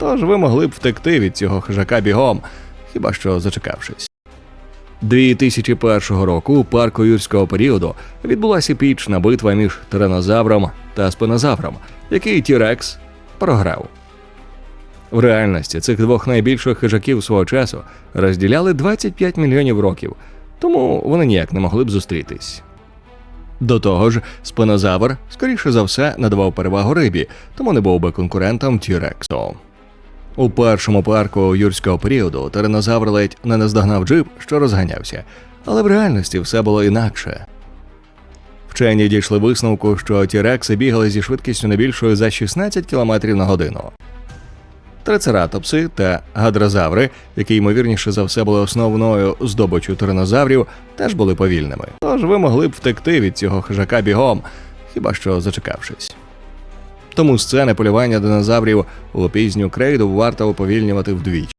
Тож ви могли б втекти від цього хижака бігом, хіба що зачекавшись. 2001 року у парку юрського періоду відбулася епічна битва між тиранозавром та спинозавром, який Тірекс програв. В реальності цих двох найбільших хижаків свого часу розділяли 25 мільйонів років, тому вони ніяк не могли б зустрітись. До того ж, спинозавр, скоріше за все, надавав перевагу рибі, тому не був би конкурентом Тірексу. У першому парку юрського періоду тиранозавр ледь не наздогнав джип, що розганявся, але в реальності все було інакше. Вчені дійшли висновку, що тірекси бігали зі швидкістю не більшою за 16 км на годину. Трицератопси та гадрозаври, які ймовірніше за все були основною здобиччю тиранозаврів, теж були повільними. Тож ви могли б втекти від цього хижака бігом, хіба що зачекавшись. Тому сцени полювання динозаврів у пізню крейду варто уповільнювати вдвічі.